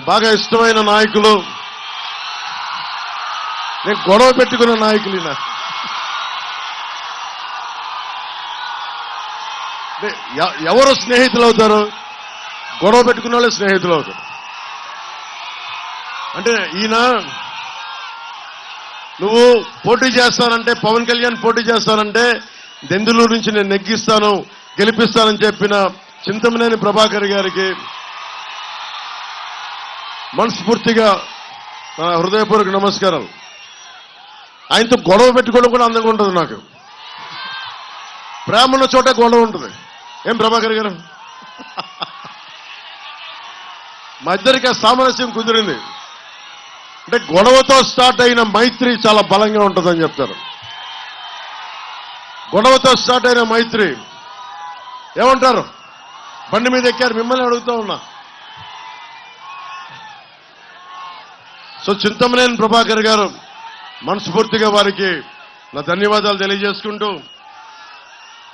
బాగా ఇష్టమైన నాయకులు. నేను గొడవ పెట్టుకున్న నాయకులు ఈయన. ఎవరు స్నేహితులు అవుతారు? గొడవ పెట్టుకున్న వాళ్ళే స్నేహితులు అవుతారు. అంటే ఈయన నువ్వు పోటీ చేస్తానంటే పవన్ కళ్యాణ్ పోటీ చేస్తానంటే దెందులూరు నుంచి నేను నెగ్గిస్తాను గెలిపిస్తానని చెప్పిన చింతమనేని ప్రభాకర్ గారికి మనస్ఫూర్తిగా నా హృదయపూర్వక నమస్కారాలు. ఆయనతో గొడవ పెట్టుకోవడం కూడా అందంగా ఉంటుంది నాకు. ప్రేమ ఉన్న చోట గొడవ ఉంటుంది. ఏం ప్రభాకర్ గారు? మా ఇద్దరికి సామరస్యం కుదిరింది. అంటే గొడవతో స్టార్ట్ అయిన మైత్రి చాలా బలంగా ఉంటుందని చెప్తారు. గొడవతో స్టార్ట్ అయిన మైత్రి ఏమంటారు? బండి మీద ఎక్కారు మిమ్మల్ని అడుగుతూ ఉన్నా. సో చింతమనేని ప్రభాకర్ గారు మనస్ఫూర్తిగా వారికి నా ధన్యవాదాలు తెలియజేసుకుంటూ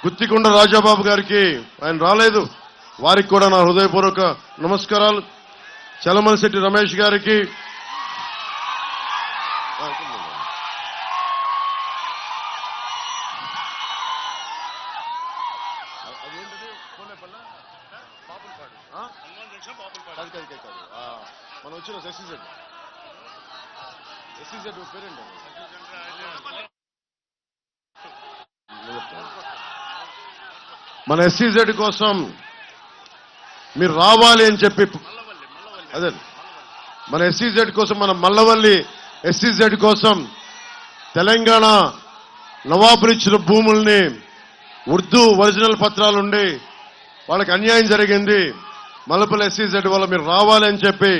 గుత్తికొండ రాజాబాబు గారికి ఆయన రాలేదు వారికి కూడా నా హృదయపూర్వక నమస్కారాలు. చలమలశెట్టి రమేష్ గారికి మనం వచ్చిన ఎస్సీజెడ్ ఎస్సీజెడ్ పేరేంటి మన ఎస్సీజెడ్ కోసం మీరు రావాలి అని చెప్పి అదే. మన ఎస్సీజెడ్ కోసం మన మల్లవల్లి ఎస్సీజెడ్ కోసం తెలంగాణ నవాబులు ఇచ్చిన భూముల్ని ఉర్దూ ఒరిజినల్ పత్రాలు ఉండి వాళ్ళకి అన్యాయం జరిగింది. మల్లపల్లి ఎస్సీజెడ్ వల్ల మీరు రావాలి అని చెప్పి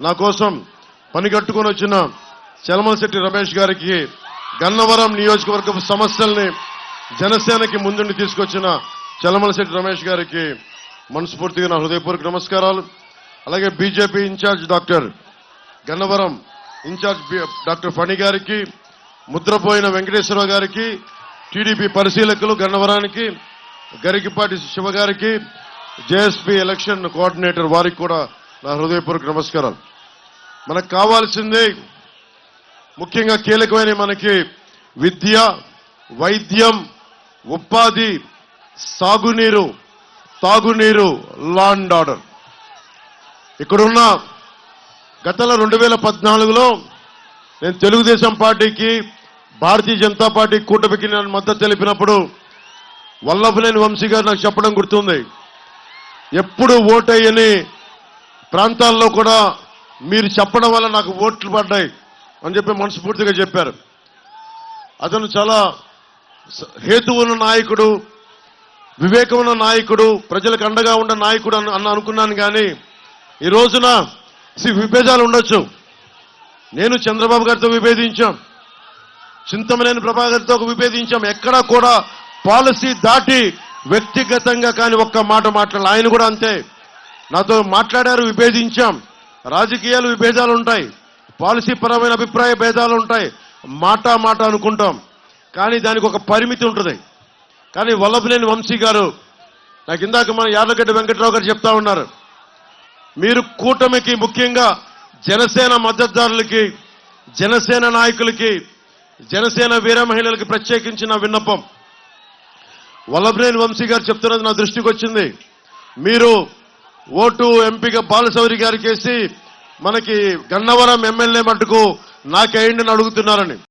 నా కోసం పని కట్టుకొని వచ్చిన చలమలశెట్టి రమేష్ గారికి గన్నవరం నియోజకవర్గపు సమస్యల్ని జనసేనకి ముందుండి తీసుకొచ్చిన చలమలశెట్టి రమేష్ గారికి మనస్ఫూర్తిగా నా హృదయపూర్వక నమస్కారాలు. అలాగే BJP incharge doctor Gannavaram incharge B- doctor Phani గారికి ముద్రపోయిన వెంకటేశ్వరరావు గారికి టీడీపీ పరిశీలకులు గన్నవరానికి గరికిపాటి శివ గారికి జేఎస్పీ ఎలక్షన్ కోఆర్డినేటర్ వారికి కూడా నా హృదయపూర్వక నమస్కారాలు. మనకు కావాల్సింది ముఖ్యంగా కీలకమైన మనకి విద్య వైద్యం ఉపాధి సాగునీరు తాగునీరు లా అండ్ ఆర్డర్. ఇక్కడున్న గతంలో రెండు వేల పద్నాలుగులో నేను తెలుగుదేశం పార్టీకి భారతీయ జనతా పార్టీ కూటమికి నేను మద్దతు తెలిపినప్పుడు వల్లభనేని వంశీ గారు నాకు చెప్పడం గుర్తుంది. ఎప్పుడు ఓటయ్యని ప్రాంతాల్లో కూడా మీరు చెప్పడం వల్ల నాకు ఓట్లు పడ్డాయి. అని చెప్పి మనస్ఫూర్తిగా చెప్పారు. అతను చాలా స- హేతువు ఉన్న నాయకుడు వివేకమున్న నాయకుడు ప్రజలకు అండగా ఉన్న నాయకుడు అని అన్న అనుకున్నాను కానీ ఈ రోజున సి విభేదాలు ఉండొచ్చు. నేను చంద్రబాబు గారితో విభేదించాం. చింతమనేని ప్రభాకర్తో విభేదించాం. ఎక్కడా కూడా పాలసీ దాటి వ్యక్తిగతంగా కానీ ఒక్క మాట మాట్లాడాలి. ఆయన కూడా అంతే. నాతో మాట్లాడారు విభేదించాం. రాజకీయాలు విభేదాలు ఉంటాయి. పాలసీ పరమైన అభిప్రాయ భేదాలు ఉంటాయి. మాట మాట అనుకుంటాం. కానీ దానికి ఒక పరిమితి ఉంటుంది. కానీ వల్లభనేని వంశీ గారు నాకు ఇందాక మన యార్లగడ్డ వెంకట్రావు గారు చెప్తా ఉన్నారు. మీరు కూటమికి ముఖ్యంగా జనసేన మద్దతుదారులకి జనసేన నాయకులకి జనసేన వీర మహిళలకి ప్రత్యేకించిన విన్నపం. వల్లభనేని వంశీ గారు చెప్తున్నది నా దృష్టికి వచ్చింది. మీరు ఓటు ఎంపీగా బాలశౌరి గారికి వేసి మనకి గన్నవరం ఎమ్మెల్యే మటుకు నాకేయండి అని అడుగుతున్నారని.